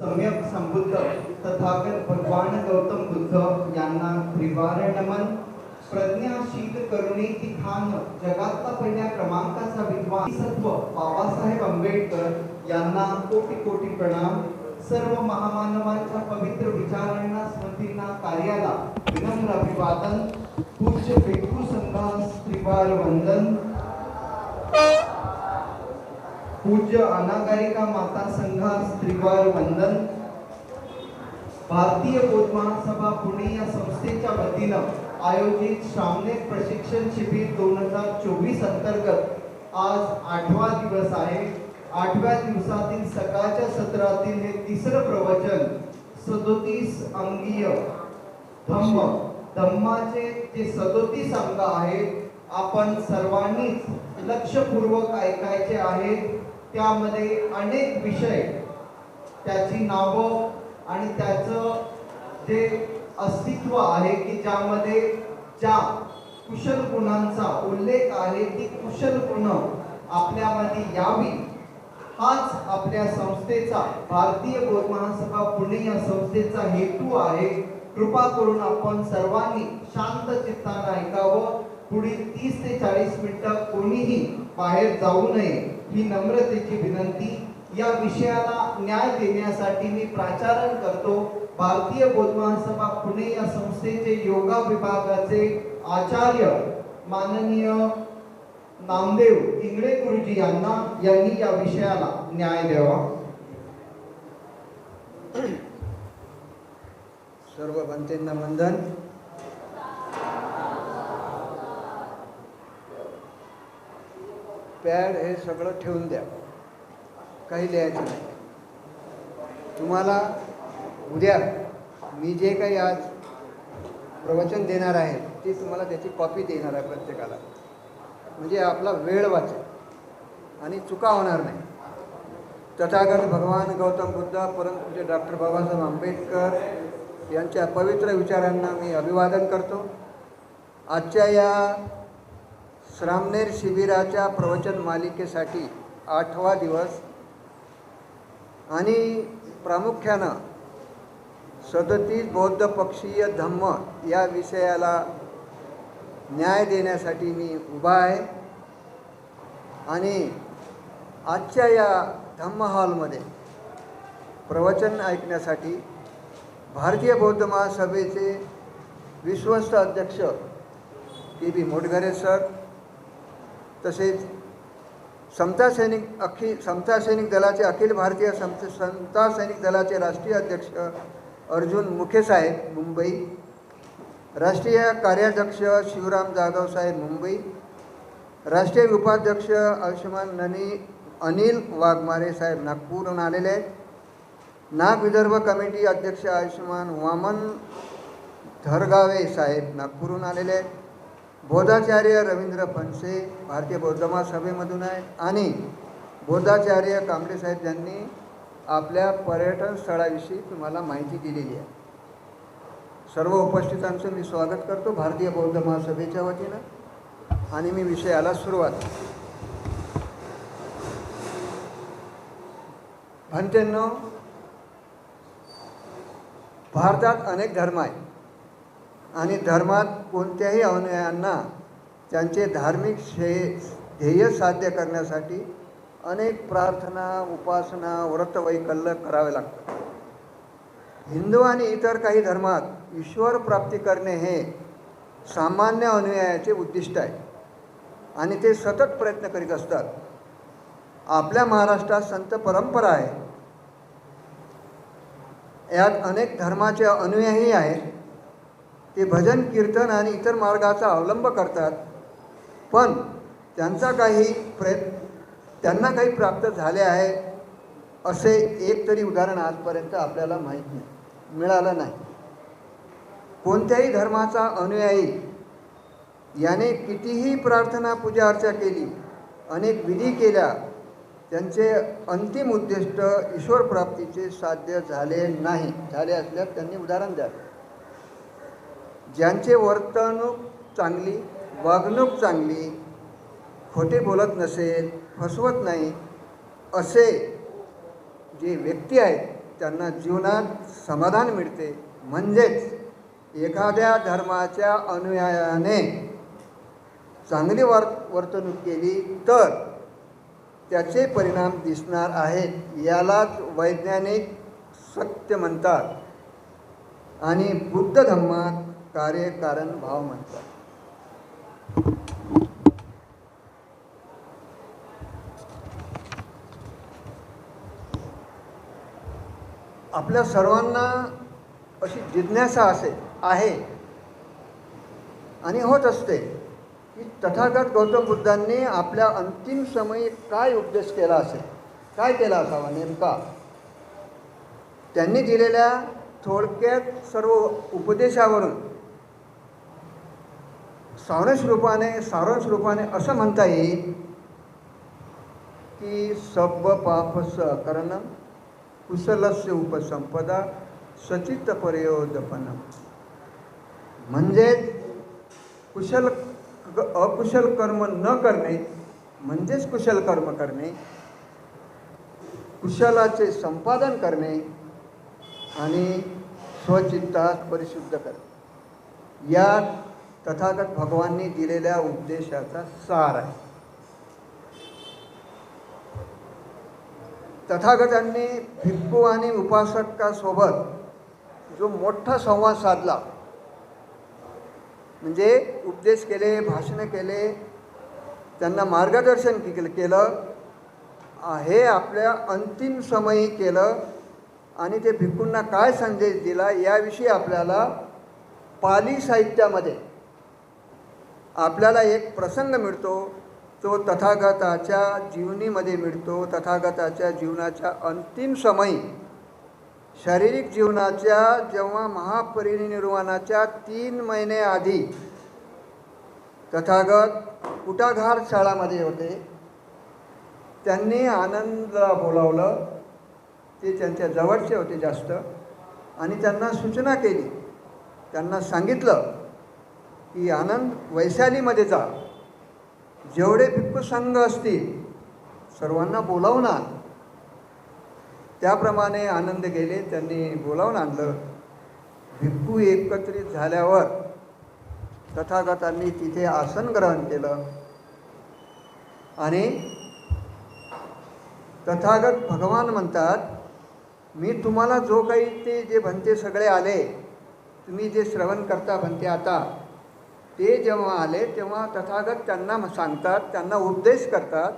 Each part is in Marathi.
सम्यक संबुद्ध तथागत भगवान गौतम बुद्ध यांना त्रिवार नमन प्रज्ञाशील करुणेची खान जगातला पहिल्या क्रमांकाचा विद्वान सत्व बाबासाहेब आंबेडकर यांना कोटी कोटी प्रणाम. सर्व महामानवांच्या पवित्र विचारांना स्मृतींना कार्याला विनम्र अभिवादन. पूज्य भिक्खू संघास त्रिवार वंदन पूज्य अनागारिका माता संघास त्रिवार वंदन. भारतीय बौद्ध महासभा पुणे या संस्थेच्या वतीनं आयोजित श्रामनेर प्रशिक्षण शिबिर दोन हजार चोवीस अंतर्गत आज आठवा दिवस आहे. आठव्या दिवसातील सकाळच्या सत्रातील हे तिसरं प्रवचन सदोतीस अंगीय. धम्म. धम्माचे जे सदोतीस अंग आहेत आपण सर्वांनीच लक्षपूर्वक ऐकायचे आहेत. त्यामध्ये अनेक विषय त्याची नावं आणि त्याचं जे अस्तित्व आहे की ज्यामध्ये ज्या कुशल गुणांचा उल्लेख आहे ती कुशल गुण आपल्यामध्ये यावी. हाच आपल्या संस्थेचा भारतीय बौद्ध महासभा पुणे या संस्थेचा हेतू आहे. कृपा करून आपण सर्वांनी शांत चित्तानं ऐकावं. पुढील तीस ते चाळीस मिनिटं कोणीही बाहेर जाऊ नये. ही नम्रतेची विनंती. या विषयाला न्याय देण्यासाठी मी प्राचारण करतो. भारतीय बौद्ध पुणे या संस्थेचे योगा विभागाचे आचार्य माननीय नामदेव इंगळे गुरुजी यांना यांनी या विषयाला न्याय द्यावा. सर्व भंतेंना वंदन. पॅड हे सगळं ठेवून द्या. काही लिहायचं नाही. तुम्हाला उद्या मी जे काही आज प्रवचन देणार आहे ती तुम्हाला त्याची कॉपी देणार आहे प्रत्येकाला. म्हणजे आपला वेळ वाचेल. आणि चुका होणार नाही. तथागत भगवान गौतम बुद्ध परमपूज्य डॉक्टर बाबासाहेब आंबेडकर यांच्या पवित्र विचारांना मी अभिवादन करतो. आजच्या या श्रामनेर शिबिराच्या प्रवचन मालिकेसाठी आठवा दिवस आणि प्रामुख्यानं सदतीस बौद्ध पक्षीय धम्म या विषयाला न्याय देण्यासाठी मी उभा आहे. आणि आजच्या या धम्म हॉलमध्ये प्रवचन ऐकण्यासाठी भारतीय बौद्ध महासभेचे विश्वस्त अध्यक्ष के बी मोटघरे सर तसेच समता सैनिक अखिल समता सैनिक दलाचे अखिल भारतीय समत समता सैनिक दलाचे राष्ट्रीय अध्यक्ष अर्जुन मुखे साहेब मुंबई. राष्ट्रीय कार्याध्यक्ष शिवराम जाधव साहेब मुंबई. राष्ट्रीय उपाध्यक्ष आयुष्यमान ननी अनिल वाघमारे साहेब नागपूरहून आलेले आहेत. नाग विदर्भ कमिटी अध्यक्ष आयुष्यमान वामन धरगावे साहेब नागपूरहून आलेले आहेत. बोधाचार्य रवींद्र फणसे भारतीय बौद्ध महासभेमधून आहे. आणि बोधाचार्य कांबळे साहेब यांनी आपल्या पर्यटन स्थळाविषयी तुम्हाला माहिती दिलेली आहे. सर्व उपस्थितांचं मी स्वागत करतो भारतीय बौद्ध महासभेच्या वतीनं. आणि मी विषयाला सुरुवात भंतेंनो भारतात अनेक धर्म आहेत. आणि धर्मात कोणत्याही अनुयायांना त्यांचे धार्मिक शे ध्येय साध्य करण्यासाठी अनेक प्रार्थना उपासना व्रतवैकल्य करावे लागतात. हिंदू आणि इतर काही धर्मात ईश्वर प्राप्ती करणे हे सामान्य अनुयायाचे उद्दिष्ट आहे. आणि ते सतत प्रयत्न करीत असतात. आपल्या महाराष्ट्रात संत परंपरा आहे. यात अनेक धर्माचे अनुयायी आहेत. ते भजन कीर्तन आणि इतर मार्गाचा अवलंब करतात. पण त्यांचा काही प्रयत्न त्यांना काही प्राप्त झाले आहे असे एक तरी उदाहरण आजपर्यंत आपल्याला माहीत नाही मिळालं नाही. कोणत्याही धर्माचा अनुयायी याने कितीही प्रार्थना पूजा अर्चा केली अनेक विधी केल्या त्यांचे अंतिम उद्दिष्ट ईश्वर प्राप्तीचे साध्य झाले नाही. झाले असल्यास त्यांनी उदाहरण द्यावे. ज्यांचे वर्तणूक चांगली वागणूक चांगली खोटे बोलत नसेल फसवत नाही असे जे व्यक्ती आहेत त्यांना जीवनात समाधान मिळते. म्हणजेच एखाद्या धर्माच्या अनुयायाने चांगली वर वर्तणूक केली तर त्याचे परिणाम दिसणार आहेत. यालाच वैज्ञानिक सत्य म्हणतात. आणि बुद्ध धम्मात कार्यकारण भाव म्हणतात. आपल्या सर्वांना अशी जिज्ञासा असे आहे. आणि होत असते की तथागत गौतम बुद्धांनी आपल्या अंतिम समयी काय उपदेश केला असेल? काय केला असावा नेमका? त्यांनी दिलेल्या थोडक्यात सर्व उपदेशावरून सारस रूपाने सारस रूपाने असं म्हणता येईल की सब पाप अकरणम कुशलस्य उपसंपदा सचित पर्योदपनं म्हणजेच कुशल अकुशल कर्म न करणे म्हणजेच कुशल कर्म करणे कुशलाचे संपादन करणे आणि स्वचित्तात परिशुद्ध करणे. या तथागत भगवाननी दिलेल्या उपदेशाचा सार आहे. तथागतांनी भिक्खू आणि उपासकासोबत जो मोठा संवाद साधला म्हणजे उपदेश केले भाषणं केले त्यांना मार्गदर्शन केलं केलं हे आपल्या अंतिम समयी केलं आणि ते भिक्खूंना काय संदेश दिला याविषयी आपल्याला पाली साहित्यामध्ये आपल्याला एक प्रसंग मिळतो तो तथागताच्या जीवनीमध्ये मिळतो. तथागताच्या जीवनाच्या अंतिम समयी शारीरिक जीवनाच्या जेव्हा महापरिनिर्वाणाच्या तीन महिने आधी तथागत कुटाघार शाळामध्ये होते. त्यांनी आनंदला बोलावलं. ते त्यांच्या जवळचे होते जास्त. आणि त्यांना सूचना केली. त्यांना सांगितलं की आनंद वैशालीमध्ये जा. जेवढे भिक्खू संघ असतील सर्वांना बोलावून आण. त्याप्रमाणे आनंद गेले त्यांनी बोलावून आणलं. भिक्खू एकत्रित झाल्यावर तथागतांनी तिथे आसन ग्रहण केलं. आणि तथागत भगवान म्हणतात मी तुम्हाला जो काही ते जे भंते सगळे आले तुम्ही जे श्रवण करता भंते आता ते जेव्हा आले तेव्हा तथागत त्यांना सांगतात त्यांना उपदेश करतात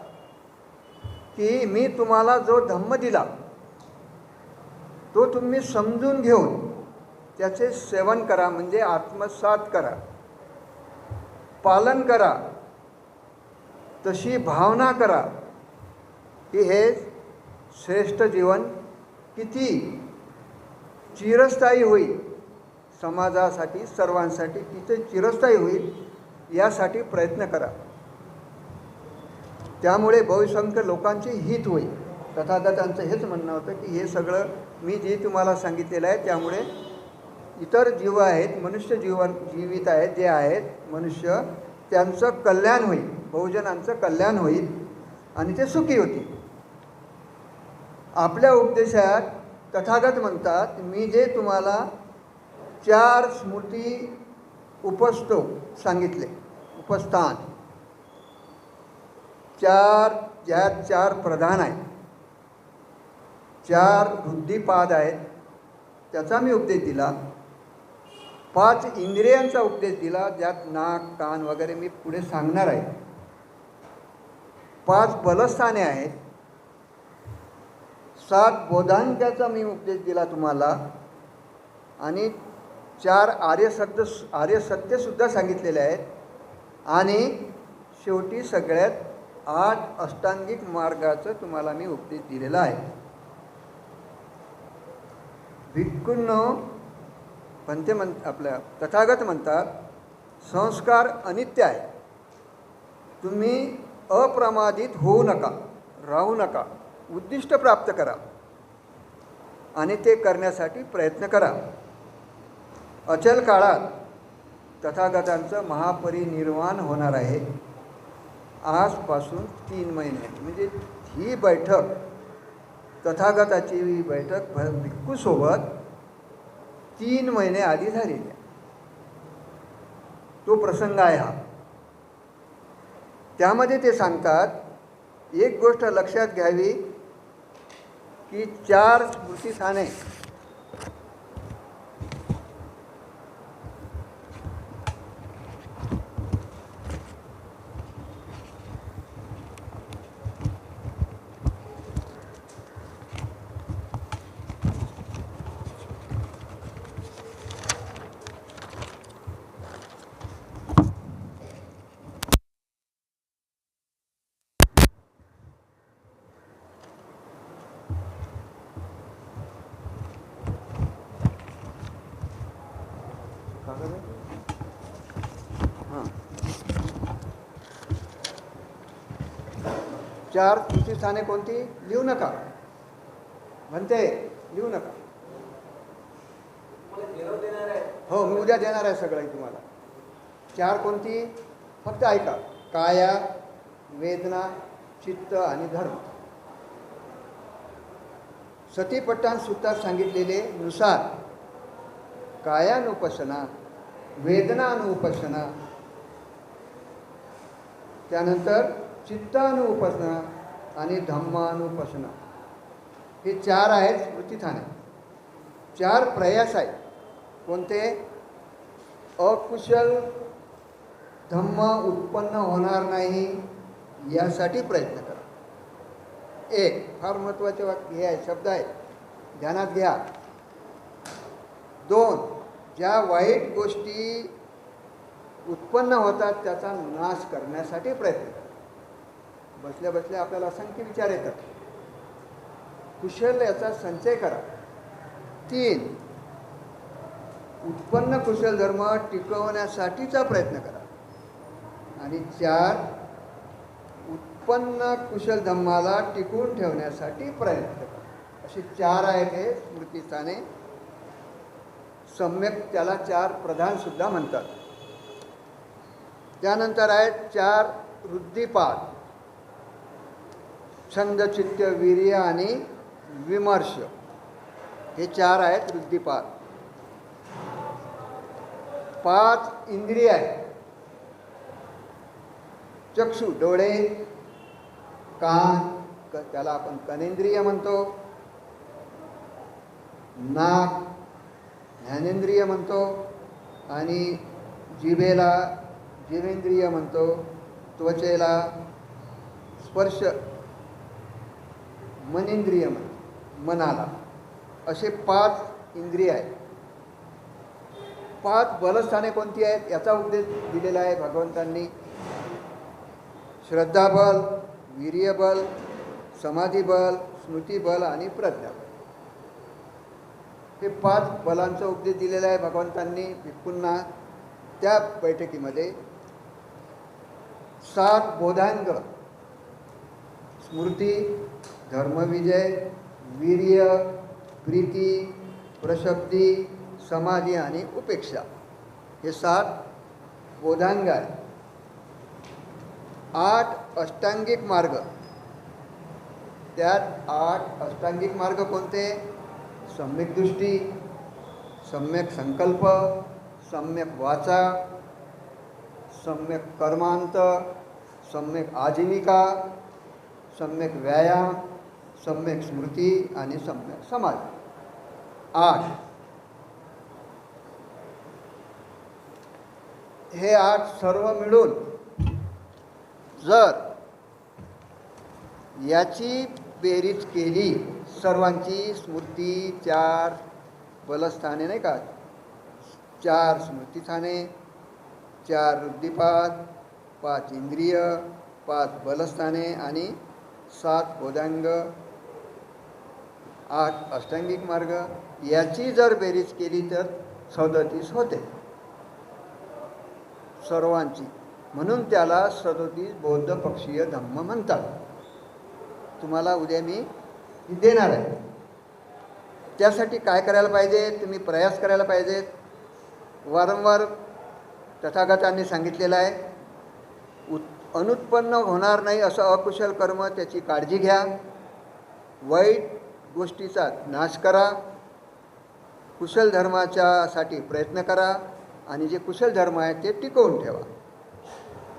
की मी तुम्हाला जो धम्म दिला तो तुम्ही समजून घेऊन त्याचे सेवन करा म्हणजे आत्मसात करा पालन करा तशी भावना करा की हे श्रेष्ठ जीवन किती चिरस्थायी होईल. समाजासाठी सर्वांसाठी तिथे चिरस्थायी होईल यासाठी प्रयत्न करा. त्यामुळे बहुसंख्य लोकांचे हित होईल. तथागतांचं हेच म्हणणं होतं की हे सगळं मी जे तुम्हाला सांगितलेलं आहे त्यामुळे इतर जीव आहेत मनुष्य जीवन जीवित आहेत जे आहेत मनुष्य त्यांचं कल्याण होईल बहुजनांचं कल्याण होईल आणि ते सुखी होतील. आपल्या उपदेशात तथागत म्हणतात मी जे तुम्हाला चार स्मृती उपस्तो सांगितले. उपस्थान. चार ज्यात चार प्रधान आहेत. चार बुद्धिपाद आहेत. त्याचा मी उपदेश दिला. पाच इंद्रियांचा उपदेश दिला ज्यात नाक कान वगैरे मी पुढे सांगणार आहे. पाच बलस्थाने आहेत. सात बोधांक्याचा मी उपदेश दिला तुम्हाला. आणि चार आर्यसत्य आर्यसत्यसुद्धा सांगितलेले आहेत. आणि शेवटी सगळ्यात आठ अष्टांगिक मार्गाचं तुम्हाला मी उपदेश दिलेला आहे. भिक्खूंनो पंथे म्हण आपल्या तथागत म्हणतात संस्कार अनित्य आहे. तुम्ही अप्रमादित होऊ नका राहू नका उद्दिष्ट प्राप्त करा. आणि ते करण्यासाठी प्रयत्न करा. अचल काळात तथागतांचं महापरिनिर्वाण होणार आहे. आजपासून तीन महिने म्हणजे ही बैठक तथागताची बैठक भ भिक्खूसोबत तीन महिने आधी झालेली आहे. तो प्रसंग आहे हा. त्यामध्ये ते सांगतात एक गोष्ट लक्षात घ्यावी की चार स्मृतीस्थाने हां चार स्मृतिस्थाने कोणती? लिहू नका. म्हणते लिहू नका. हो मी उद्या देणार आहे सगळं तुम्हाला. चार कोणती? फक्त ऐका. काया वेदना चित्त आणि धर्म. सतीपट्टान सूत्रात सांगितलेले नुसार कायानुपसना वेदनानुपसना त्यानंतर चित्तानुपासना आणि धम्मानुपासना. हे चार आहेत स्मृतिथाने चार प्रयास आहेत. कोणते? अकुशल धम्म उत्पन्न होणार नाही यासाठी प्रयत्न करा. एक फार महत्त्वाचे वाक्य हे आहे शब्द आहे. ध्यानात घ्या. दोन ज्या वाईट गोष्टी उत्पन्न होतात त्याचा नाश करण्यासाठी प्रयत्न करा. बसल्या बसल्या आपल्याला असंख्य विचार येतात. कुशल याचा संचय करा. तीन उत्पन्न कुशल धर्म टिकवण्यासाठीचा प्रयत्न करा. आणि चार उत्पन्न कुशल धर्माला टिकवून ठेवण्यासाठी प्रयत्न करा. असे चार आहेत हे स्मृतीस्थाने. सम्यक त्याला चार प्रधानसुद्धा म्हणतात. त्यानंतर आहेत चार वृद्धिपाठ छंदचित्य वीर्य आणि विमर्श. हे चार आहेत वृद्धिपात पाच इंद्रिय आहेत. चक्षु डोळे कान क त्याला आपण कनेंद्रिय म्हणतो. नाक ज्ञानेंद्रिय म्हणतो. आणि जिभेला जिवेंद्रिय म्हणतो. त्वचेला स्पर्श मनेंद्रिय म्हणतो मनाला. असे पाच इंद्रिय आहेत. पाच बलस्थाने कोणती आहेत? याचा उपदेश दिलेला आहे भगवंतांनी. श्रद्धाबल वीर्यबल समाधीबल स्मृतीबल आणि प्रज्ञाबल हे पाच बलांचा उपदेश दिलेला आहे भगवंतांनी भिक्खूंना त्या बैठकीमध्ये. सात बोधांग स्मृती धर्मविजय वीर्य, प्रीती प्रशब्दी समाधी आणि उपेक्षा. हे सात बोधांग आहे आठ अष्टांगिक मार्ग. त्यात आठ अष्टांगिक मार्ग कोणते? सम्यक दृष्टी, सम्यक संकल्प, सम्यक वाचा, सम्यक कर्मांत, सम्यक आजीविका, सम्यक व्यायाम सम्यक स्मृती आणि सम्यक समाज. आठ. हे आठ सर्व मिळून जर याची बेरीज केली सर्वांची स्मृती चार बलस्थाने नाही का? चार स्मृतिस्थाने चार वृद्धिपात पाच इंद्रिय पाच बलस्थाने आणि सात बोधांग आठ अष्टांगिक मार्ग याची जर बेरीज केली तर सदतीस होते. सर्वांची. म्हणून त्याला सदोतीस बौद्ध पक्षीय धम्म म्हणतात. तुम्हाला उद्या मी देणार आहे. त्यासाठी काय करायला पाहिजे? तुम्ही प्रयास करायला पाहिजेत वारंवार तथागतांनी सांगितलेलं आहे उत् अनुत्पन्न होणार नाही असं अकुशल कर्म त्याची काळजी घ्या. वाईट गोष्टीचा नाश करा. कुशल धर्माच्यासाठी प्रयत्न करा आणि जे कुशल धर्म आहे ते टिकवून ठेवा.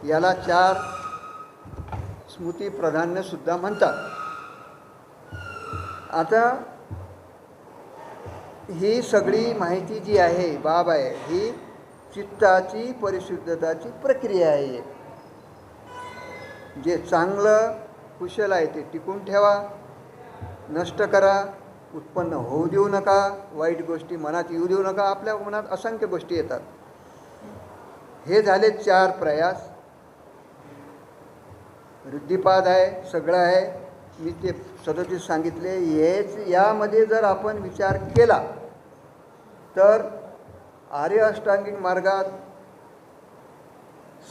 याला चार स्मृती प्राधान्यसुद्धा म्हणतात. आता ही सगळी माहिती जी आहे बाब आहे ही चित्ताची परिशुद्धताची प्रक्रिया आहे. जे चांगलं कुशल आहे ते टिकून ठेवा. नष्ट करा उत्पन्न होऊ देऊ नका वाईट गोष्टी मनात येऊ देऊ नका आपल्या मनात असंख्य गोष्टी येतात. हे झाले चार प्रयास. वृद्धिपाद आहे सगळं आहे. मी ते सदतीस सांगितले. हेच यामध्ये जर आपण विचार केला तर आर्य अष्टांगिक मार्गात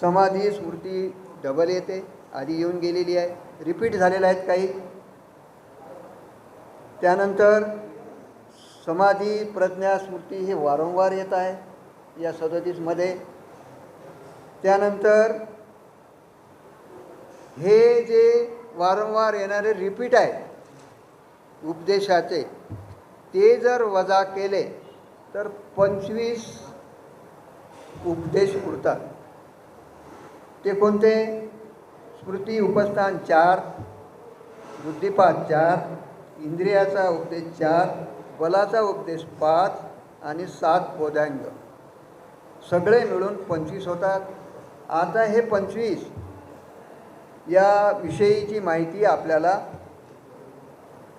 समाधी स्मृती डबल येते. आधी येऊन गेलेली आहे. रिपीट झालेल्या आहेत काही. त्यानंतर समाधी प्रज्ञा स्मृती हे वारंवार येत आहे या सदतीसमध्ये. त्यानंतर हे जे वारंवार येणारे रिपीट आहेत उपदेशाचे ते जर वजा केले तर पंचवीस उपदेश उरतात. ते कोणते? स्मृती उपस्थान चार बुद्धिपात चार इंद्रियाचा उपदेश चार बलाचा उपदेश पाच आणि सात बोधांग सगळे मिळून पंचवीस होतात. आता हे पंचवीस या विषयीची माहिती आपल्याला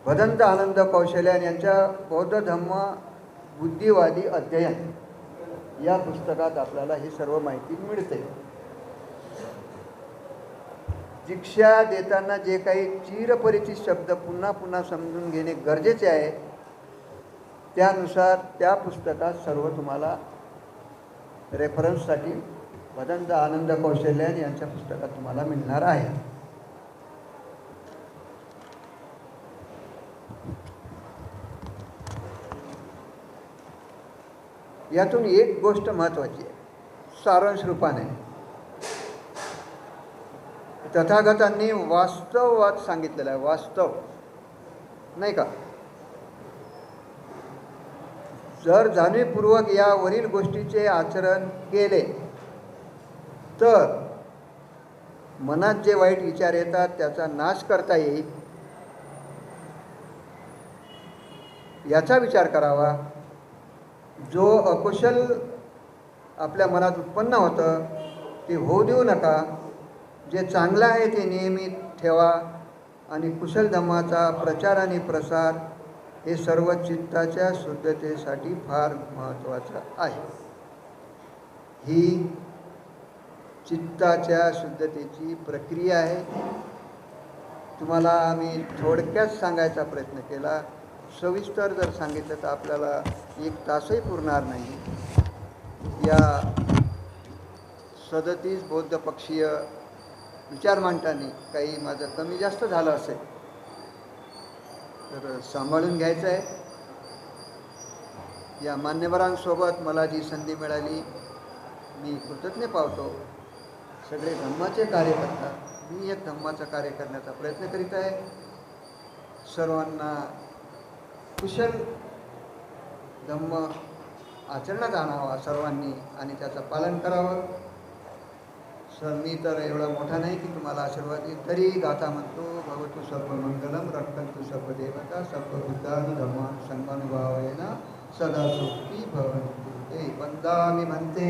भदंत आनंद कौशल्यान यांच्या बौद्ध धम्म बुद्धिवादी अध्ययन या पुस्तकात आपल्याला ही सर्व माहिती मिळते. शिक्षा देताना जे काही चिरपरिचित शब्द पुन्हा पुन्हा समजून घेणे गरजेचे आहे त्यानुसार त्या पुस्तकात सर्व तुम्हाला रेफरन्ससाठी भदंत आनंद कौशल्यान यांच्या पुस्तकात तुम्हाला मिळणार आहे. यातून एक गोष्ट महत्त्वाची आहे. सारांश रूपाने. तथागतांनी वास्तववाद सांगितलेला आहे. वास्तव. नाही का? जर जाणीवपूर्वक यावरील गोष्टीचे आचरण केले तर मनात जे वाईट विचार येतात त्याचा नाश करता येईल. याचा विचार करावा. जो अकुशल आपल्या मनात उत्पन्न होतं ते होऊ देऊ नका. जे चांगलं आहे ते नियमित ठेवा आणि कुशल धम्माचा प्रचार आणि प्रसार हे सर्व चित्ताच्या शुद्धतेसाठी फार महत्त्वाचं आहे. ही चित्ताच्या शुद्धतेची प्रक्रिया आहे. तुम्हाला आम्ही थोडक्यात सांगायचा प्रयत्न केला. सविस्तर जर सांगितलं तर आपल्याला एक तासही पुरणार नाही. या सदतीस बौद्ध पक्षीय विचार मांडताना काही माझं कमी जास्त झालं असेल तर सांभाळून घ्यायचं आहे या मान्यवरांसोबत मला जी संधी मिळाली मी कृतज्ञ पावतो. सगळे धम्माचे कार्यकर्ता मी एक धम्माचं कार्य करण्याचा प्रयत्न करीत आहे. सर्वांना कुशल धम्म आचरणात आणावा सर्वांनी आणि त्याचं पालन करावं. सर मी तर एवढा मोठा नाही की तुम्हाला आशीर्वाद देईन. तरी गाथा म्हणतो भवतु सर्व मंगलम रक्षन्तु सर्व देवता सर्व बुद्धानु धर्मान संगानुभावेन सदा सुखी भवन्तु. ते वंदामि म्हणते